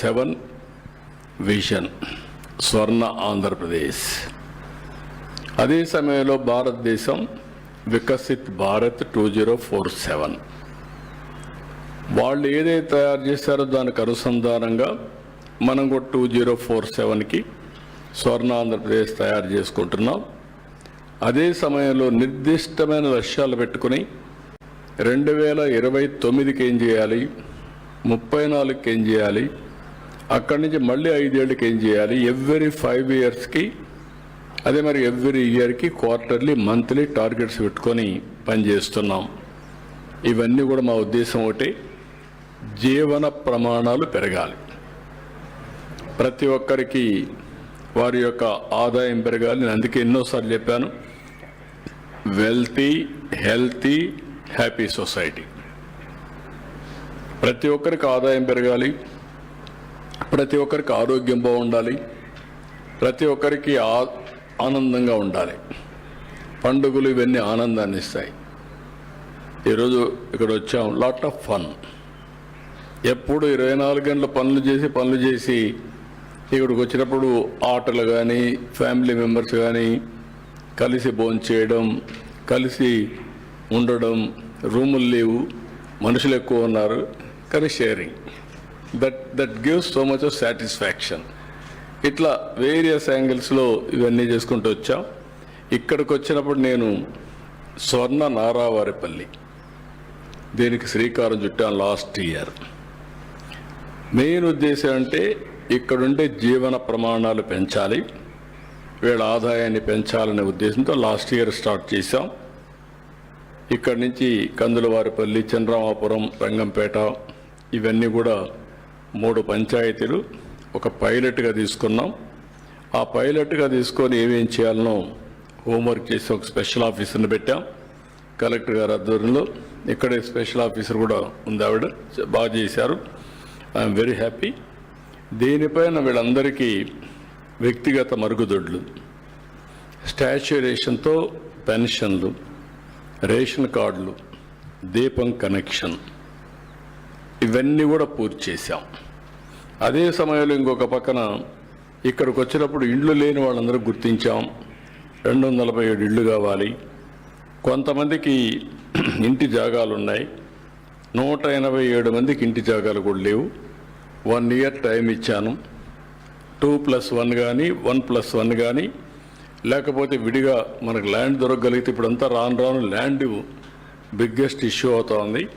Seven vision స్వర్ణ ఆంధ్రప్రదేశ్. అదే సమయంలో Bharatadesam Viksit Bharat two zero four seven. వాళ్ళు ఏదైతే తయారు చేశారో దానికి అనుసంధానంగా మనం కూడా టూ జీరో ఫోర్ సెవెన్కి స్వర్ణ ఆంధ్రప్రదేశ్ తయారు చేసుకుంటున్నాం. అదే సమయంలో నిర్దిష్టమైన లక్ష్యాలు పెట్టుకుని రెండు వేల ఇరవై తొమ్మిదికి ఏం చేయాలి? ముప్పై నాలుగుకి ఏం చేయాలి? అక్కడి నుంచి మళ్ళీ ఐదేళ్ళకి ఏం చేయాలి? ఎవ్రీ ఫైవ్ ఇయర్స్కి అదే మరి ఎవ్రీ ఇయర్కి క్వార్టర్లీ మంత్లీ టార్గెట్స్ పెట్టుకొని పనిచేస్తున్నాం ఇవన్నీ కూడా మా ఉద్దేశం ఒకటి జీవన ప్రమాణాలు పెరగాలి. ప్రతి ఒక్కరికి వారి యొక్క ఆదాయం పెరగాలి. నేను అందుకే ఎన్నోసార్లు చెప్పాను వెల్తీ హెల్తీ హ్యాపీ సొసైటీ ప్రతి ఒక్కరికి ఆదాయం పెరగాలి. ప్రతి ఒక్కరికి ఆరోగ్యం బాగుండాలి. ప్రతి ఒక్కరికి ఆనందంగా ఉండాలి. పండుగలు ఇవన్నీ ఆనందాన్ని ఇస్తాయి. ఈరోజు ఇక్కడ వచ్చాం. లాట్ ఆఫ్ ఫన్ ఎప్పుడు ఇరవై నాలుగు గంటల పనులు చేసి పనులు చేసి ఇక్కడికి వచ్చినప్పుడు ఆటలు కానీ ఫ్యామిలీ మెంబర్స్ కానీ కలిసి భోంచేయడం కలిసి ఉండడం రూములు లేవు. మనుషులు ఎక్కువ ఉన్నారు. కానీ sharing that that gives so much of satisfaction ఇట్లా వేరియస్ యాంగిల్స్లో ఇవన్నీ చేసుకుంటూ వచ్చాం. ఇక్కడికి వచ్చినప్పుడు నేను స్వర్ణ నారావారిపల్లి దీనికి శ్రీకారం చుట్టాను లాస్ట్ ఇయర్ మెయిన్ ఉద్దేశం అంటే ఇక్కడుండే జీవన ప్రమాణాలు పెంచాలి వీళ్ళ ఆదాయాన్ని పెంచాలనే ఉద్దేశంతో లాస్ట్ ఇయర్ స్టార్ట్ చేశాం. ఇక్కడి నుంచి కందులవారిపల్లి చంద్రమాపురం రంగంపేట ఇవన్నీ కూడా మూడు పంచాయతీలు ఒక పైలట్గా తీసుకున్నాం. ఆ పైలట్గా తీసుకొని ఏమేం చేయాలనో హోంవర్క్ చేసి ఒక స్పెషల్ ఆఫీసర్ని పెట్టాం. కలెక్టర్ గారి ఆధ్వర్యంలో ఇక్కడే స్పెషల్ ఆఫీసర్ కూడా ఉంది ఆవిడ బాగా చేశారు. I am very happy. దీనిపైన వీళ్ళందరికీ వ్యక్తిగత మరుగుదొడ్లు స్టాచ్యురేషన్తో పెన్షన్లు రేషన్ కార్డులు దీపం కనెక్షన్ ఇవన్నీ కూడా పూర్తి చేశాం. అదే సమయంలో ఇంకొక పక్కన ఇక్కడికి వచ్చినప్పుడు ఇండ్లు లేని వాళ్ళందరూ గుర్తించాం. రెండు వందల నలభై ఏడు ఇళ్ళు కావాలి. కొంతమందికి ఇంటి జాగాలు ఉన్నాయి నూట ఎనభై ఏడు మందికి ఇంటి జాగాలు కూడా లేవు. వన్ ఇయర్ టైం ఇచ్చాను. టూ ప్లస్ వన్ కానీ వన్ ప్లస్ వన్ కానీ లేకపోతే విడిగా మనకు ల్యాండ్ దొరకగలిగితే ఇప్పుడంతా రాను రాను ల్యాండ్ బిగ్గెస్ట్ ఇష్యూ అవుతోంది